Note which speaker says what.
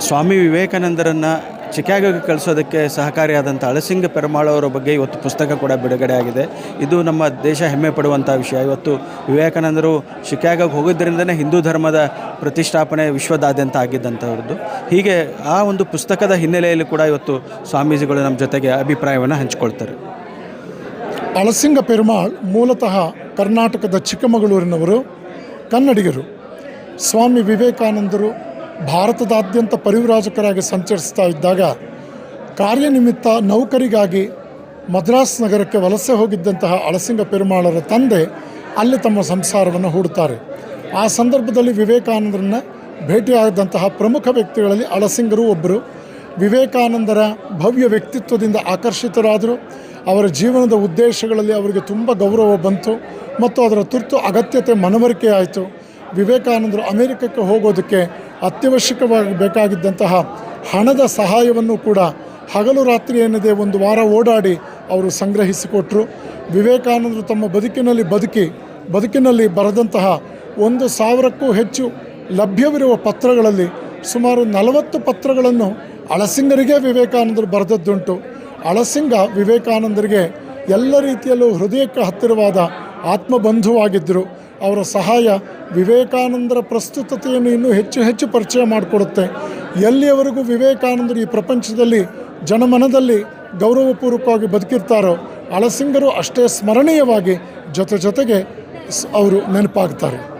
Speaker 1: ಸ್ವಾಮಿ ವಿವೇಕಾನಂದರನ್ನು ಚಿಕಾಗೋಗೆ ಕಳಿಸೋದಕ್ಕೆ ಸಹಕಾರಿಯಾದಂಥ ಅಳಸಿಂಗ ಪೆರುಮಾಳ್ ಅವರ ಬಗ್ಗೆ ಇವತ್ತು ಪುಸ್ತಕ ಕೂಡ ಬಿಡುಗಡೆ ಆಗಿದೆ. ಇದು ನಮ್ಮ ದೇಶ ಹೆಮ್ಮೆ ಪಡುವಂಥ ವಿಷಯ. ಇವತ್ತು ವಿವೇಕಾನಂದರು ಶಿಕಾಗೋಗೆ ಹೋಗಿದ್ದರಿಂದನೇ ಹಿಂದೂ ಧರ್ಮದ ಪ್ರತಿಷ್ಠಾಪನೆ ವಿಶ್ವದಾದ್ಯಂತ ಆಗಿದ್ದಂಥವ್ರದ್ದು. ಹೀಗೆ ಆ ಒಂದು ಪುಸ್ತಕದ ಹಿನ್ನೆಲೆಯಲ್ಲಿ ಕೂಡ ಇವತ್ತು ಸ್ವಾಮೀಜಿಗಳು ನಮ್ಮ ಜೊತೆಗೆ ಅಭಿಪ್ರಾಯವನ್ನು ಹಂಚಿಕೊಳ್ತಾರೆ.
Speaker 2: ಅಳಸಿಂಗ ಪೆರುಮಾಳ್ ಮೂಲತಃ ಕರ್ನಾಟಕದ ಚಿಕ್ಕಮಗಳೂರಿನವರು, ಕನ್ನಡಿಗರು. ಸ್ವಾಮಿ ವಿವೇಕಾನಂದರು ಭಾರತದಾದ್ಯಂತ ಪರಿವ್ರಾಜಕರಾಗಿ ಸಂಚರಿಸ್ತಾ ಇದ್ದಾಗ ಕಾರ್ಯನಿಮಿತ್ತ ನೌಕರಿಗಾಗಿ ಮದ್ರಾಸ್ ನಗರಕ್ಕೆ ವಲಸೆ ಹೋಗಿದ್ದಂತಹ ಅಳಸಿಂಗ ಪೆರುಮಾಳರ ತಂದೆ ಅಲ್ಲಿ ತಮ್ಮ ಸಂಸಾರವನ್ನು ಹೂಡುತ್ತಾರೆ. ಆ ಸಂದರ್ಭದಲ್ಲಿ ವಿವೇಕಾನಂದರನ್ನು ಭೇಟಿಯಾದಂತಹ ಪ್ರಮುಖ ವ್ಯಕ್ತಿಗಳಲ್ಲಿ ಅಳಸಿಂಗರು ಒಬ್ಬರು ವಿವೇಕಾನಂದರ ಭವ್ಯ ವ್ಯಕ್ತಿತ್ವದಿಂದ ಆಕರ್ಷಿತರಾದರು. ಅವರ ಜೀವನದ ಉದ್ದೇಶಗಳಲ್ಲಿ ಅವರಿಗೆ ತುಂಬ ಗೌರವ ಬಂತು. ಮತ್ತು ಅದರ ತುರ್ತು ಅಗತ್ಯತೆ ಮನವರಿಕೆ ಆಯಿತು ವಿವೇಕಾನಂದರು ಅಮೇರಿಕಕ್ಕೆ ಹೋಗೋದಕ್ಕೆ ಅತ್ಯವಶ್ಯಕವಾಗಿ ಬೇಕಾಗಿದ್ದಂತಹ ಹಣದ ಸಹಾಯವನ್ನು ಕೂಡ ಹಗಲು ರಾತ್ರಿ ಎನ್ನದೇ ಒಂದು ವಾರ ಓಡಾಡಿ ಅವರು ಸಂಗ್ರಹಿಸಿಕೊಟ್ರು. ವಿವೇಕಾನಂದರು ತಮ್ಮ ಬದುಕಿನಲ್ಲಿ ಬದುಕಿ, ಬದುಕಿನಲ್ಲಿ ಬರೆದಂತಹ ಒಂದು ಸಾವಿರಕ್ಕೂ ಹೆಚ್ಚು ಲಭ್ಯವಿರುವ ಪತ್ರಗಳಲ್ಲಿ ಸುಮಾರು ನಲವತ್ತು ಪತ್ರಗಳನ್ನು ಅಳಸಿಂಗರಿಗೆ ವಿವೇಕಾನಂದರು ಬರೆದದ್ದುಂಟು. ಅಳಸಿಂಗ ವಿವೇಕಾನಂದರಿಗೆ ಎಲ್ಲ ರೀತಿಯಲ್ಲೂ ಹೃದಯಕ್ಕೆ ಹತ್ತಿರವಾದ ಆತ್ಮಬಂಧುವಾಗಿದ್ದರು. ಅವರ ಸಹಾಯ ವಿವೇಕಾನಂದರ ಪ್ರಸ್ತುತತೆಯನ್ನು ಇನ್ನೂ ಹೆಚ್ಚು ಹೆಚ್ಚು ಪರಿಚಯ ಮಾಡಿಕೊಡುತ್ತೆ. ಎಲ್ಲಿಯವರೆಗೂ ವಿವೇಕಾನಂದರು ಈ ಪ್ರಪಂಚದಲ್ಲಿ ಜನಮನದಲ್ಲಿ ಗೌರವಪೂರ್ವಕವಾಗಿ ಬದುಕಿರ್ತಾರೋ, ಅಳಸಿಂಗರು ಅಷ್ಟೇ ಸ್ಮರಣೀಯವಾಗಿ ಜೊತೆ ಜೊತೆಗೆ ಅವರು ನೆನಪಾಗ್ತಾರೆ.